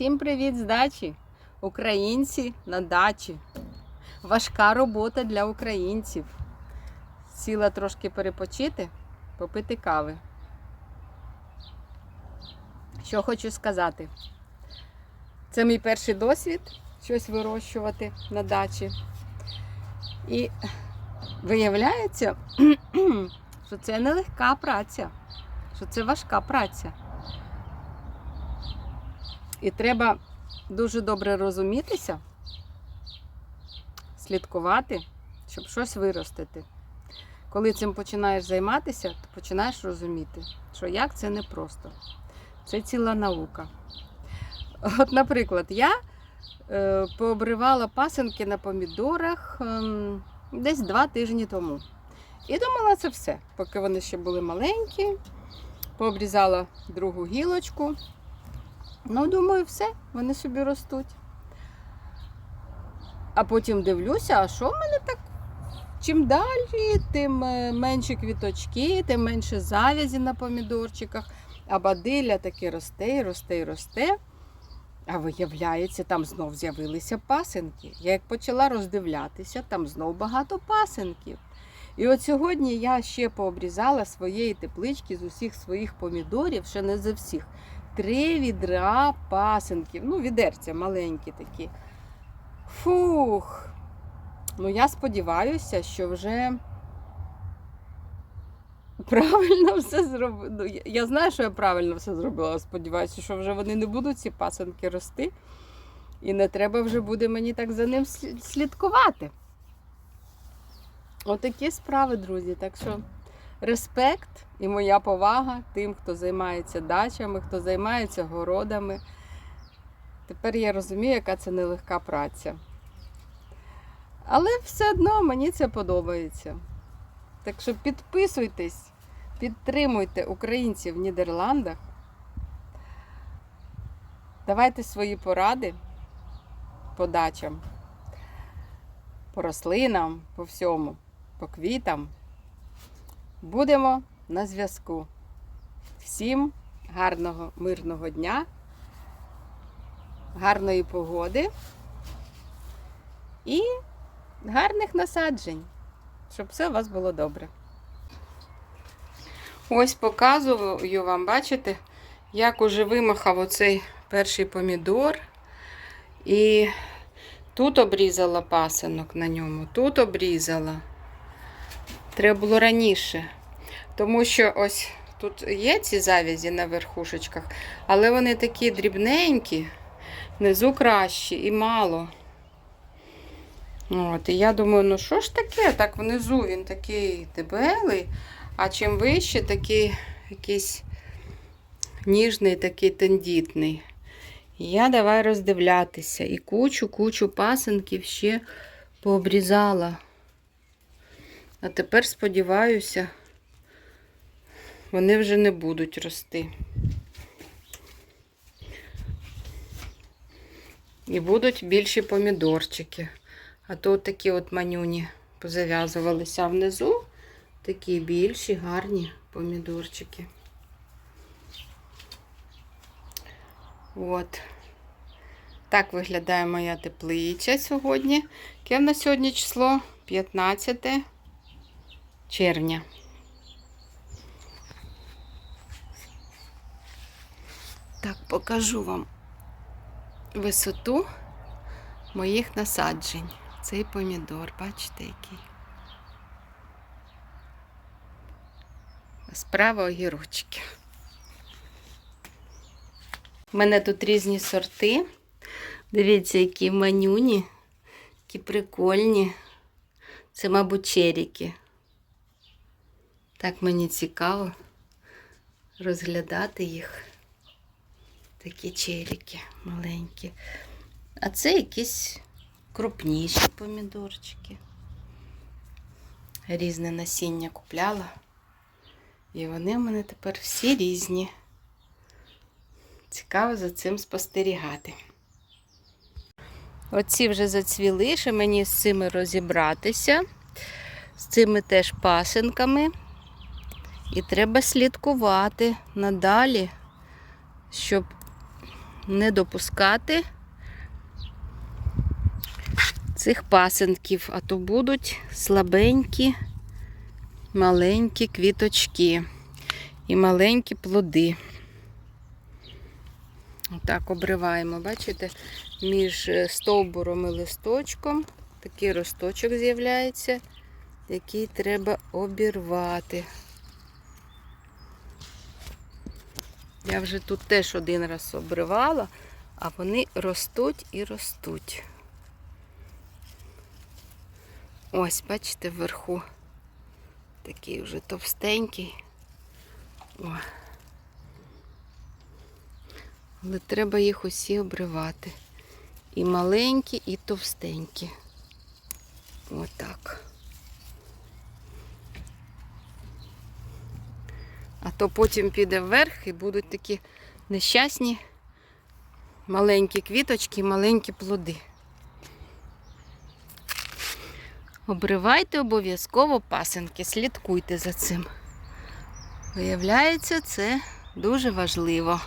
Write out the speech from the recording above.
Всім привіт з дачі! Українці на дачі. Важка робота для українців. Сіла трошки перепочити, попити кави. Що хочу сказати? Це мій перший досвід щось вирощувати на дачі. І виявляється, що це нелегка праця, що це важка праця. І треба дуже добре розумітися, слідкувати, щоб щось виростити. Коли цим починаєш займатися, то починаєш розуміти, що як це непросто. Це ціла наука. От, наприклад, я е, пообривала пасинки на помідорах ем, десь два тижні тому. І думала, це все, поки вони ще були маленькі. Пообрізала другу гілочку. Ну, думаю, все, вони собі ростуть. А потім дивлюся, а що в мене так? Чим далі, тим е, менші квіточки, тим менше завязі на помідорчиках. А бадилля таки росте і росте і росте. А виявляється, там знов з'явилися пасинки. Я як почала роздивлятися, там знов багато пасинків. І от сьогодні я ще пообрізала своєї теплички з усіх своїх помідорів, ще не за всіх. Три відра пасинків. Ну, відерця маленькі такі. Фух. Ну, я сподіваюся, що вже правильно все зробила. Ну, я- знаю, що я правильно все зробила. Сподіваюся, що вже вони не будуть ці пасинки рости. І не треба вже буде мені так за ним слідкувати. Отакі справи, друзі. Так що респект і моя повага тим, хто займається дачами, хто займається городами. Тепер я розумію, яка це нелегка праця. Але все одно мені це подобається. Так що підписуйтесь, підтримуйте українців в Нідерландах. Давайте свої поради по дачам, по рослинам, по всьому, по квітам. Будемо на зв'язку. Всім гарного, мирного дня, гарної погоди і гарних насаджень, щоб все у вас було добре. Ось показую вам, бачите, як уже вимахав оцей перший помідор. І тут обрізала пасинок на ньому, тут обрізала. Треба було раніше. Тому що ось тут є ці завязі на верхушечках, але вони такі дрібненькі, внизу кращі і мало. От, і я думаю, ну що ж таке? Так внизу він такий дебелий, а чим вище, такий якийсь ніжний, такий тендітний. І я давай роздивлятися. І кучу-кучу пасенків ще пообрізала. А тепер, сподіваюся, вони вже не будуть рости. І будуть більші помідорчики. А то такі от манюні позав'язувалися внизу. Такі більші, гарні помідорчики. От. Так виглядає моя теплиця сьогодні. Яке в нас сьогодні число? 15 червня. Так, покажу вам висоту моїх насаджень. Цей помідор, бачите, який. Справа огірочки. У мене тут різні сорти. Дивіться, які манюні, які прикольні. Це, мабуть, черіки. Так мені цікаво розглядати їх. Такі черіки маленькі. А це якісь крупніші помідорчики. Різне насіння купляла. І вони в мене тепер всі різні. Цікаво за цим спостерігати. Оці вже зацвіли, ще мені з цими розібратися. З цими теж пасенками. І треба слідкувати надалі, щоб не допускати цих пасенків, а то будуть слабенькі, маленькі квіточки і маленькі плоди. Так, обриваємо, бачите, між е, стовбуром і листочком такий росточок з'являється, який треба обірвати. Я вже тут теж один раз обривала, а вони ростуть і ростуть. Ось, бачите, вверху такий вже товстенький. О. Але треба їх усі обривати. І маленькі, і товстенькі. Отак. А то потім піде вверх і будуть такі нещасні маленькі квіточки, маленькі плоди. Обривайте обов'язково пасенки, слідкуйте за цим. Виявляється, це дуже важливо.